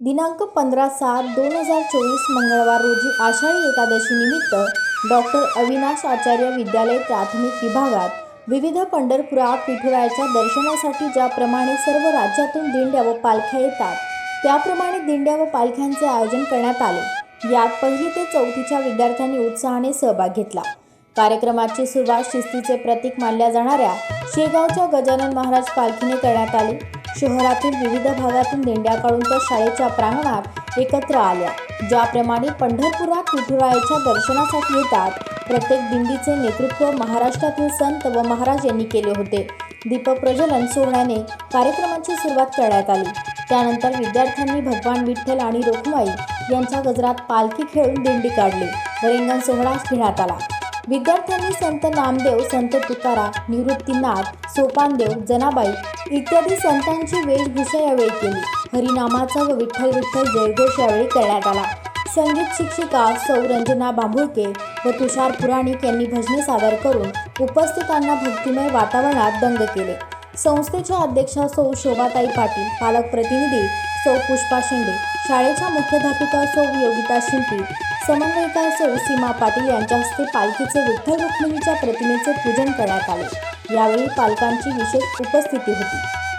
दिनांक पंधरा सात दोन हजार चोवीस मंगळवार रोजी आषाढी एकादशी निमित्त डॉक्टर अविनाश आचार्य विद्यालय प्राथमिक विभागात विविध पंढरपुरात विठुरायाच्या दर्शनासाठी ज्याप्रमाणे सर्व राज्यातून दिंड्या व पालख्या येतात त्याप्रमाणे दिंड्या व पालख्यांचे आयोजन करण्यात आले. यात पहिली ते चौथीच्या विद्यार्थ्यांनी उत्साहाने सहभाग घेतला. कार्यक्रमाची सुरुवात शिस्तीचे प्रतीक मानल्या जाणाऱ्या शेगावच्या गजानन महाराज पालखीने करण्यात आली. शहरातील विविध भागातून दिंड्या काढून त्या शाळेच्या प्रांगणात एकत्र आल्या ज्याप्रमाणे पंढरपुरात विठुरायाच्या दर्शनासाठी येतात. प्रत्येक दिंडीचे नेतृत्व महाराष्ट्रातील संत व महाराज यांनी केले होते. दीपक प्रज्वलन सोहळ्याने कार्यक्रमाची सुरुवात करण्यात आली. त्यानंतर विद्यार्थ्यांनी भगवान विठ्ठल आणि रोखमाई यांच्या गजरात पालखी खेळून दिंडी काढली व रिंगण सोहळा घेण्यात आला. विद्यार्थ्यांनी संत नामदेव संत तुकाराम निवृत्तीनाथ सोपानदेव जनाबाई इत्यादी संतांची वेशभूषा यावेळी केली. हरिनामाचा व विठ्ठल विठ्ठल जयघोष यावेळी करण्यात आला. संगीत शिक्षिका सौ रंजना बांबुळके व तुषार पुराणिक यांनी भजने सादर करून उपस्थितांना भक्तिमय वातावरणात दंग केले. संस्थेच्या अध्यक्षा सौ शोभाताई पाटील पालक प्रतिनिधी सौ पुष्पा शिंदे शाळेच्या मुख्याध्यापिका सौ योगिता शिंपी समन्वयिका सौ सीमा पाटील यांच्या हस्ते पालखीचे विठ्ठल रुक्मिणीच्या प्रतिमेचे पूजन करण्यात आले. यावेळी पालकांची विशेष उपस्थिती होती.